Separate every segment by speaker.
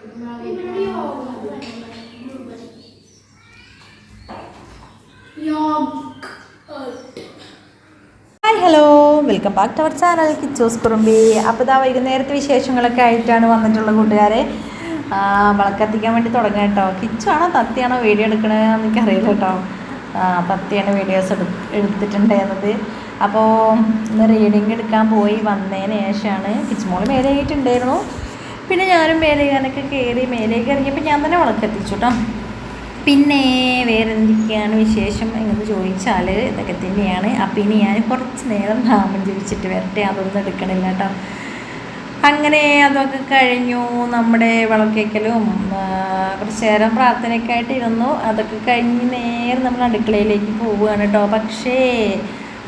Speaker 1: Hello welcome back to our channel കിച്ചോസ് കുറുമ്പി അപ്പോൾ ഇതാ വൈകുന്നേരത്തെ വിശേഷങ്ങളൊക്കെ ആയിട്ടാണ് വന്നിട്ടുള്ള കൂട്ടുകാരെ. വിളക്കത്തിക്കാൻ വേണ്ടി തുടങ്ങാം കേട്ടോ. കിച്ചാണോ തത്തിയാണോ വീഡിയോ എടുക്കണതെന്ന് എനിക്കറിയില്ല കേട്ടോ. തത്തിയാണ് വീഡിയോസ് എടു എടുത്തിട്ടുണ്ടായിരുന്നത് അപ്പോൾ ഇന്ന് റീഡിങ് എടുക്കാൻ പോയി വന്നതിന് ശേഷമാണ്. കിച്ചുമോൾ മേലെ ആയിട്ടുണ്ടായിരുന്നു. പിന്നെ ഞാനും മേലെ കയറാനൊക്കെ കയറി മേലേക്ക് ഇറങ്ങിയപ്പോൾ ഞാൻ തന്നെ വിളക്കെത്തിച്ചു കേട്ടോ പിന്നെ വേറെ എന്തൊക്കെയാണ് വിശേഷം? എന്ന് ചോദിച്ചാൽ ഇതൊക്കെ തന്നെയാണ്. അപ്പം ഇനി ഞാൻ കുറച്ച് നേരം നാമം ജപിച്ചിട്ട് വരട്ടെ അതൊന്നും എടുക്കണില്ല കേട്ടോ. അങ്ങനെ അതൊക്കെ കഴിഞ്ഞു. നമ്മുടെ വിളക്കേക്കലും കുറച്ച് നേരം പ്രാർത്ഥനയൊക്കെ ആയിട്ട് ഇരുന്നു അതൊക്കെ കഴിഞ്ഞ് നേരെ നമ്മൾ അടുക്കളയിലേക്ക് പോവുകയാണ് കേട്ടോ. പക്ഷേ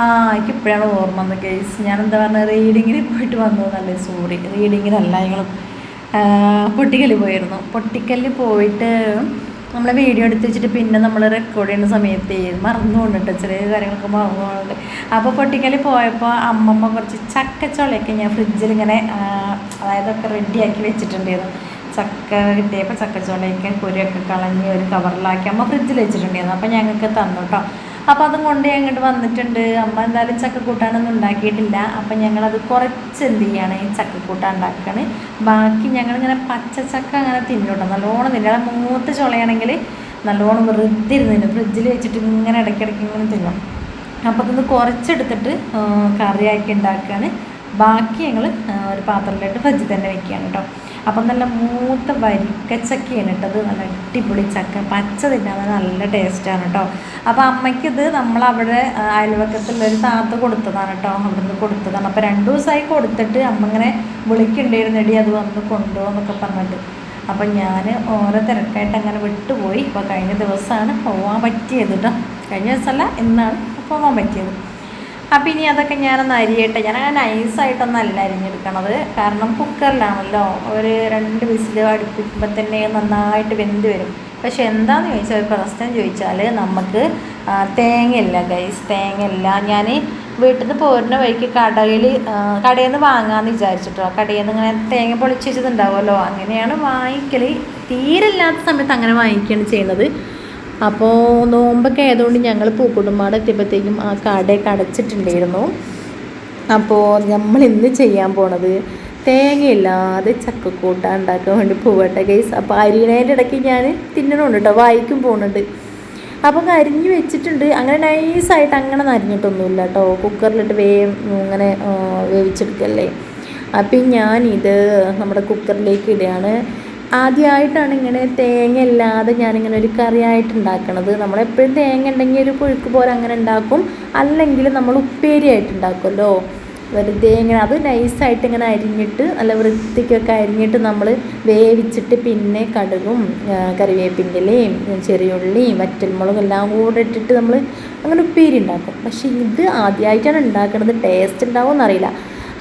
Speaker 1: ആ എനിക്ക് ഇപ്പോഴാണ് ഓർമ്മ വന്നത് കേസ് ഞാൻ എന്താ പറഞ്ഞത് റീഡിങ്ങിന് പോയിട്ട് വന്നു എന്നല്ലേ സോറി റീഡിങ്ങിനല്ല ഞങ്ങൾ പൊട്ടിക്കൽ പോയിരുന്നു. പൊട്ടിക്കൽ പോയിട്ട് നമ്മൾ വീഡിയോ എടുത്ത് വെച്ചിട്ട് പിന്നെ നമ്മൾ റെക്കോർഡ് ചെയ്യുന്ന സമയത്ത് മറന്നു കൊണ്ടിട്ട് ചെറിയ കാര്യങ്ങളൊക്കെ മറന്നു പോകുന്നുണ്ട് അപ്പോൾ പൊട്ടിക്കൽ പോയപ്പോൾ അമ്മമ്മ കുറച്ച് ചക്കച്ചോളയൊക്കെ ഞാൻ ഫ്രിഡ്ജിൽ ഇങ്ങനെ അതായത് ഒക്കെ റെഡിയാക്കി വെച്ചിട്ടുണ്ടായിരുന്നു. ചക്ക കിട്ടിയപ്പോൾ ചക്കച്ചോളയൊക്കെ കുരിയൊക്കെ കളഞ്ഞ് ഒരു കവറിലാക്കി അമ്മ ഫ്രിഡ്ജിൽ വെച്ചിട്ടുണ്ടായിരുന്നു. അപ്പോൾ ഞങ്ങൾക്ക് തന്നു കേട്ടോ അപ്പോൾ അതും കൊണ്ട് ഞാൻ ഇങ്ങോട്ട് വന്നിട്ടുണ്ട്. അമ്മ എന്തായാലും ചക്കക്കൂട്ടാനൊന്നും ഉണ്ടാക്കിയിട്ടില്ല. അപ്പം ഞങ്ങളത് കുറച്ച് എന്ത് ചെയ്യാണ്? ഈ ചക്കക്കൂട്ടാൻ ഉണ്ടാക്കുകയാണ് ബാക്കി ഞങ്ങളിങ്ങനെ പച്ചച്ചക്ക അങ്ങനെ തിന്നോട്ടോ. നല്ലോണം തിന്നുക മൂത്ത് ചുളയാണെങ്കിൽ നല്ലോണം വെറുതെ ഇരുന്നില്ല ഫ്രിഡ്ജിൽ വെച്ചിട്ട് ഇങ്ങനെ ഇടയ്ക്കിടയ്ക്ക് ഇങ്ങനെ തിന്നും. അപ്പോൾ അതൊന്ന് കുറച്ചെടുത്തിട്ട് കറിയാക്കി ഉണ്ടാക്കുകയാണ് ബാക്കി ഞങ്ങൾ ഒരു പാത്രത്തിലിട്ട് ഫ്രിഡ്ജിൽ തന്നെ വെക്കുകയാണ് കേട്ടോ. അപ്പം നല്ല മൂത്ത വരിക്കച്ചക്കയാണ് കേട്ടത് നല്ല അടിപൊളി ചക്ക. പച്ച തിന്നാൻ നല്ല ടേസ്റ്റാണ് കേട്ടോ. അപ്പോൾ അമ്മയ്ക്കിത് നമ്മളവിടെ അയൽവക്കത്തുള്ളൊരു താത്ത കൊടുത്തതാണ് കേട്ടോ. അവിടുന്ന് കൊടുത്തതാണ്. അപ്പോൾ രണ്ട് ദിവസമായി കൊടുത്തിട്ട് അമ്മ ഇങ്ങനെ വിളിക്കുന്നുണ്ടായിരുന്നെടി അത് വന്ന് കൊണ്ടുപോകുന്നൊക്കെ പറഞ്ഞിട്ട്. അപ്പം ഞാൻ ഓരോ തിരക്കായിട്ട് അങ്ങനെ വിട്ടുപോയി. ഇപ്പോൾ കഴിഞ്ഞ ദിവസമാണ് പോകാൻ പറ്റിയത് കേട്ടോ. കഴിഞ്ഞ ദിവസമല്ല ഇന്നാണ് പോകാൻ പറ്റിയത്. അപ്പം ഇനി അതൊക്കെ ഞാനൊന്ന് അരിയട്ടെ. ഞാൻ അങ്ങനെ നൈസായിട്ടൊന്നല്ല അരിഞ്ഞെടുക്കണത്. കാരണം കുക്കറിലാണല്ലോ ഒരു രണ്ട് വിസിൽ അടുപ്പിക്കുമ്പോൾ തന്നെ നന്നായിട്ട് വെന്ത് വരും. പക്ഷെ എന്താന്ന് ചോദിച്ചാൽ ഒരു പ്രശ്നം ചോദിച്ചാൽ നമുക്ക് തേങ്ങയില്ല ഗൈസ് തേങ്ങയില്ല. ഞാൻ വീട്ടിൽ നിന്ന് പോരുന്ന വഴിക്ക് കടയിൽ കടയിൽ നിന്ന് വാങ്ങാമെന്ന് വിചാരിച്ചിട്ടോ. കടയിൽ നിന്ന് ഇങ്ങനെ തേങ്ങ പൊളിച്ച് വെച്ചതുണ്ടാവുമല്ലോ. അങ്ങനെയാണ് വാങ്ങിക്കൽ തീരില്ലാത്ത സമയത്ത് അങ്ങനെ വാങ്ങിക്കുകയാണ് ചെയ്യുന്നത്. അപ്പോൾ നോമ്പൊക്കെ ആയതുകൊണ്ട് ഞങ്ങൾ പൂക്കുടുംബാട് എത്തിയപ്പോഴത്തേക്കും ആ കടയൊക്കെ അടച്ചിട്ടുണ്ടായിരുന്നു. അപ്പോൾ നമ്മൾ ഇന്ന് ചെയ്യാൻ പോണത് തേങ്ങയില്ലാതെ ചക്കക്കൂട്ട ഉണ്ടാക്കാൻ വേണ്ടി പോവട്ടെ ഗൈസ് അപ്പോൾ അരിയണേന്റെ ഇടയ്ക്ക് ഞാൻ തിന്നണുണ്ട് കേട്ടോ വായിക്കും പോകുന്നുണ്ട് അപ്പം അരിഞ്ഞ് വെച്ചിട്ടുണ്ട്. അങ്ങനെ നൈസായിട്ട് അങ്ങനെ നരിഞ്ഞിട്ടൊന്നുമില്ല കേട്ടോ കുക്കറിലിട്ട് വേ അങ്ങനെ ആ, വേവിച്ചെടുക്കല്ലേ. അപ്പം ഞാനിത് നമ്മുടെ കുക്കറിലേക്ക് ഇടുകയാണ്. ആദ്യമായിട്ടാണ് ഇങ്ങനെ തേങ്ങ ഇല്ലാതെ ഞാനിങ്ങനെ ഒരു കറിയായിട്ട് ഉണ്ടാക്കണത്. നമ്മളെപ്പോഴും തേങ്ങ ഉണ്ടെങ്കിൽ ഒരു പുഴുക്ക് പോലെ അങ്ങനെ ഉണ്ടാക്കും. അല്ലെങ്കിൽ നമ്മൾ ഉപ്പേരി ആയിട്ട് ഉണ്ടാക്കുമല്ലോ. വെറുതെ ഇങ്ങനെ അത് നൈസായിട്ട് ഇങ്ങനെ അരിഞ്ഞിട്ട് നല്ല വൃത്തിക്കൊക്കെ അരിഞ്ഞിട്ട് നമ്മൾ വേവിച്ചിട്ട് പിന്നെ കടുകും കറിവേപ്പിന്റെലയും ചെറിയുള്ളിയും വറ്റൽമുളകും എല്ലാം കൂടെ ഇട്ടിട്ട് നമ്മൾ അങ്ങനെ ഉപ്പേരി ഉണ്ടാക്കും. പക്ഷേ ഇത് ആദ്യമായിട്ടാണ് ഉണ്ടാക്കുന്നത് ടേസ്റ്റ് ഉണ്ടാവുമെന്ന് അറിയില്ല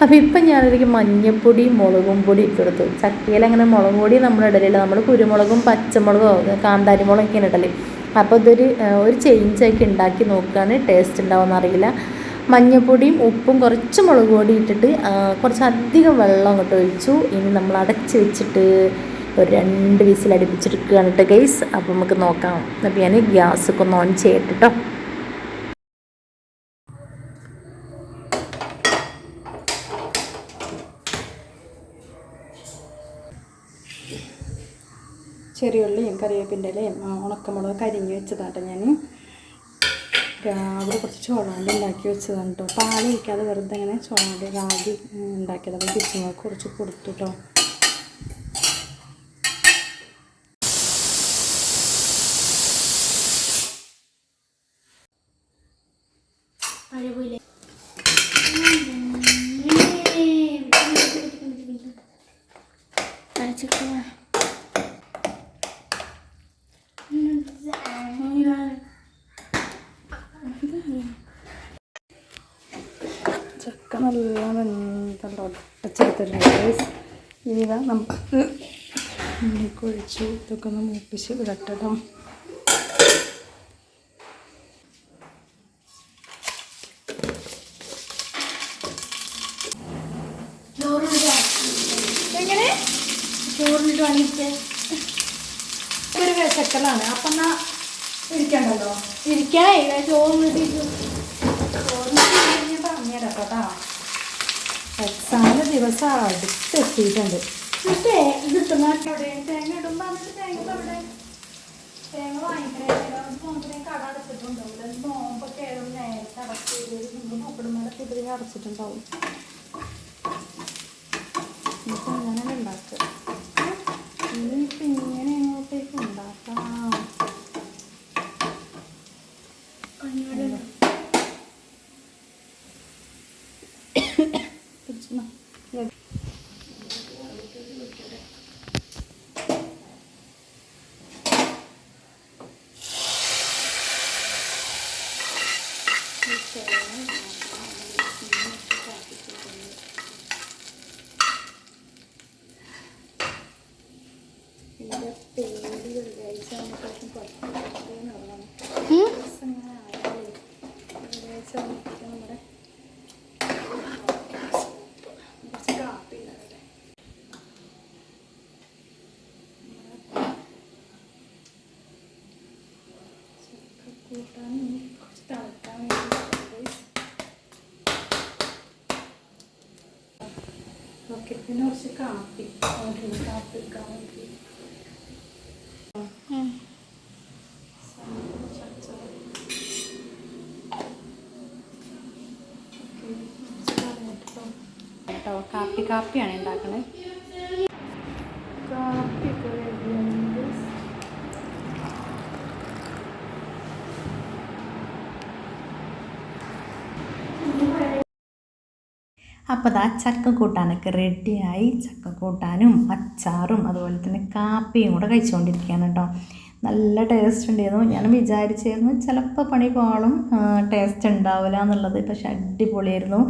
Speaker 1: അപ്പോൾ ഇപ്പം ഞാനൊരു മഞ്ഞപ്പൊടിയും മുളകും പൊടി ഇട്ട് കൊടുത്തു. ചക്കയിൽ അങ്ങനെ മുളകും പൊടി നമ്മൾ ഇടലില്ല നമ്മൾ കുരുമുളകും പച്ചമുളകും കാന്താരി മുളകൊക്കെയാണ് ഇടൽ. അപ്പോൾ ഇതൊരു ഒരു ചേഞ്ചാക്കി ഉണ്ടാക്കി നോക്കുകയാണ് ടേസ്റ്റ് ഉണ്ടാവുമെന്ന് അറിയില്ല. മഞ്ഞപ്പൊടിയും ഉപ്പും കുറച്ച് മുളക് പൊടി ഇട്ടിട്ട് കുറച്ചധികം വെള്ളം അങ്ങോട്ട് ഒഴിച്ചു. ഇനി നമ്മൾ അടച്ച് വെച്ചിട്ട് ഒരു രണ്ട് വിസിൽ അടുപ്പിച്ചെടുക്കുകയാണ് കേട്ടോ ഗൈസ് അപ്പോൾ നമുക്ക് നോക്കാം. അപ്പോൾ ഞാൻ ഗ്യാസൊക്കെ ഒന്ന് ഓൺ ചെയ്യട്ടെ കേട്ടോ
Speaker 2: ചെറിയുള്ളിയും കറിവേപ്പിന്റെ ഇലയും ആ, ഉണക്കമുളക് കരിഞ്ഞ് വെച്ചതാട്ടോ ഞാൻ രാവിലെ കുറച്ച് ചോളാണ്ടി ഉണ്ടാക്കി വെച്ചതാണ് കേട്ടോ പാൽ ഒഴിക്കാതെ വെറുതെ ഇങ്ങനെ ചോളാണ്ടി ഉം, ഉണ്ടാക്കിയത്. അപ്പോൾ കിച്ചുമുളക് കുറച്ച് കൊടുത്തു കേട്ടോ നല്ല വെന്തല്ല ഒട്ടച്ചെടുത്തിട്ടുണ്ട് ഇനി ഇതാ നമുക്ക് ഉണ്ണിക്കൊഴിച്ചു ഇതൊക്കെ ഒന്ന് മൂപ്പിച്ച് വിടട്ടെ
Speaker 1: എങ്ങനെ
Speaker 2: ചോറിനിട്ട്
Speaker 1: വേണിച്ച്
Speaker 2: ഒരു വിശക്കലാണ് അപ്പം എന്നാ ഇരിക്കണ്ടല്ലോ
Speaker 1: ഇരിക്കണേ ചോറ്
Speaker 2: ഞാൻ പറഞ്ഞുതരാം കേട്ടോ എക്സാമിന് ദിവസം അടുത്തെത്തിയിട്ടുണ്ട്
Speaker 1: കിട്ടേ ഇത് കിട്ടുന്നവിടെ തേങ്ങ ഇടുമ്പോൾ എന്നിട്ട് തേങ്ങ ഇപ്പൊ അവിടെ തേങ്ങ വാങ്ങിക്കണേ നോക്കിനെ കട അടച്ചിട്ടുണ്ടാവില്ല നോമ്പൊക്കെ ആയിരുന്നു നേരത്തെ അടച്ച് നമ്മൾ നോക്കിടുമ്പോഴൊക്കെ
Speaker 2: ഇതിൽ അടച്ചിട്ടുണ്ടാവും. അങ്ങനെ ഉണ്ടാക്കുക. 那 കൂട്ടാൻ കുറച്ച് തിളക്കാൻ വേണ്ടി ഓക്കെ പിന്നെ കുറച്ച് കാപ്പി. കാപ്പി എടുക്കാൻ വേണ്ടി. കേട്ടോ കാപ്പി കാപ്പിയാണ് ഉണ്ടാക്കണത്
Speaker 1: അപ്പോൾ ദാ ചക്ക കൂട്ടാനൊക്കെ റെഡിയായി ചക്ക കൂട്ടാനും അച്ചാറും അതുപോലെ തന്നെ കാപ്പിയും കൂടെ കഴിച്ചുകൊണ്ടിരിക്കുകയാണ് കേട്ടോ. നല്ല ടേസ്റ്റ് ഉണ്ടായിരുന്നു. ഞാൻ വിചാരിച്ചായിരുന്നു ചിലപ്പോൾ പണി പോകണം ടേസ്റ്റ് ഉണ്ടാവില്ല എന്നുള്ളത് പക്ഷെ അടിപൊളിയായിരുന്നു.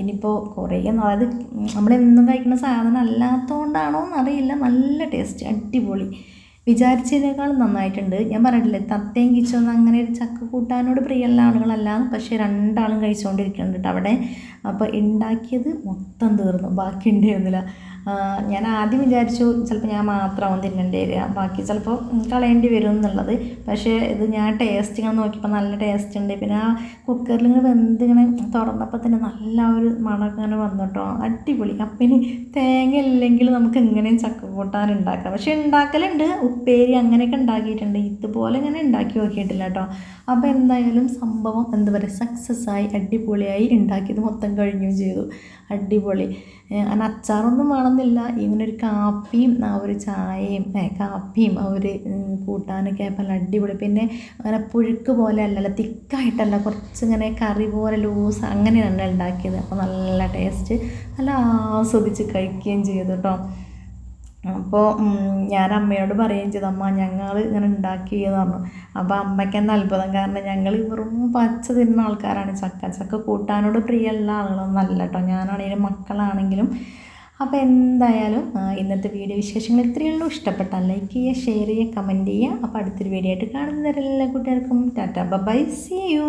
Speaker 1: ഇനിയിപ്പോൾ കുറേ അതായത് നമ്മളെന്നും കഴിക്കുന്ന സാധനം അല്ലാത്തതുകൊണ്ടാണോ എന്നറിയില്ല നല്ല ടേസ്റ്റ് അടിപൊളി. വിചാരിച്ചതിനേക്കാൾ നന്നായിട്ടുണ്ട്. ഞാൻ പറഞ്ഞിട്ടില്ലേ തത്തയും കിച്ചൊന്നും അങ്ങനെ ഒരു ചക്ക കൂട്ടാനോട് പ്രിയമുള്ള ആളുകളല്ല. പക്ഷേ രണ്ടാളും കഴിച്ചുകൊണ്ടിരിക്കുന്നുണ്ട് അവിടെ. അപ്പോൾ ഉണ്ടാക്കിയത് മൊത്തം തീർന്നു. ബാക്കി ഉണ്ടായിരുന്നില്ല ഞാൻ ആദ്യം വിചാരിച്ചു ചിലപ്പോൾ ഞാൻ മാത്രമാവും തിന്നേണ്ടി വരിക. ബാക്കി ചിലപ്പോൾ കളയേണ്ടി വരും എന്നുള്ളത്. പക്ഷേ ഇത് ഞാൻ ടേസ്റ്റ് ഇങ്ങനെ നോക്കിയപ്പോൾ നല്ല ടേസ്റ്റ് ഉണ്ട്. പിന്നെ ആ കുക്കറിൽ ഇങ്ങനെ വെന്ത് ഇങ്ങനെ തുറന്നപ്പോൾ തന്നെ നല്ല ഒരു മണമൊക്കെ ഇങ്ങനെ വന്നു കേട്ടോ. അടിപൊളി. അപ്പം ഇനി തേങ്ങ ഇല്ലെങ്കിൽ നമുക്ക് എങ്ങനെയും ചക്ക കൂട്ടാൻ ഉണ്ടാക്കാം. പക്ഷേ ഉണ്ടാക്കലുണ്ട്. ഉപ്പേരി അങ്ങനെയൊക്കെ ഉണ്ടാക്കിയിട്ടുണ്ട്. ഇതുപോലെ ഇങ്ങനെ ഉണ്ടാക്കി നോക്കിയിട്ടില്ല കേട്ടോ. അപ്പോൾ എന്തായാലും സംഭവം എന്താ പറയുക സക്സസ് ആയി അടിപൊളിയായി. ഉണ്ടാക്കിയത് മൊത്തം കഴിഞ്ഞും ചെയ്തു. അടിപൊളി. അങ്ങനെ അച്ചാറൊന്നും വേണമെന്നില്ല ഇങ്ങനെ ഒരു കാപ്പിയും ആ ഒരു ചായയും കാപ്പിയും ഉം, കൂട്ടാനൊക്കെ ആയപ്പോൾ നല്ല അടിപൊളി. പിന്നെ അങ്ങനെ പുഴുക്ക് പോലെ അല്ലല്ല തിക്കായിട്ടല്ല കുറച്ചിങ്ങനെ കറി പോലെ ലൂസ് അങ്ങനെയാണ് ഉണ്ടാക്കിയത്. അപ്പോൾ നല്ല ടേസ്റ്റ് നല്ല ആസ്വദിച്ച് കഴിക്കുകയും ചെയ്തു കേട്ടോ അപ്പോൾ ഞാൻ അമ്മയോട് പറയുകയും ചെയ്തു അമ്മ ഞങ്ങൾ ഇങ്ങനെ ഉണ്ടാക്കിയെന്ന് പറഞ്ഞു. അപ്പോൾ അമ്മയ്ക്ക് എന്താ അത്ഭുതം. കാരണം ഞങ്ങൾ വെറും പച്ച തിന്ന ആൾക്കാരാണ്. ചക്ക ചക്ക കൂട്ടാനോട് പ്രിയമുള്ള ആളുകളൊന്നും അല്ല കേട്ടോ ഞാനാണെങ്കിലും മക്കളാണെങ്കിലും അപ്പോൾ എന്തായാലും ഇന്നത്തെ വീഡിയോ വിശേഷങ്ങൾ ഇത്രയേ ഉള്ളൂ ഇഷ്ടപ്പെട്ടാൽ ലൈക്ക് ചെയ്യുക ഷെയർ ചെയ്യുക കമന്റ് ചെയ്യുക. അപ്പോൾ അടുത്തൊരു വീഡിയോ ആയിട്ട് കാണുന്നവരെല്ലാ കൂട്ടുകാർക്കും ടാറ്റ ബൈ സി യു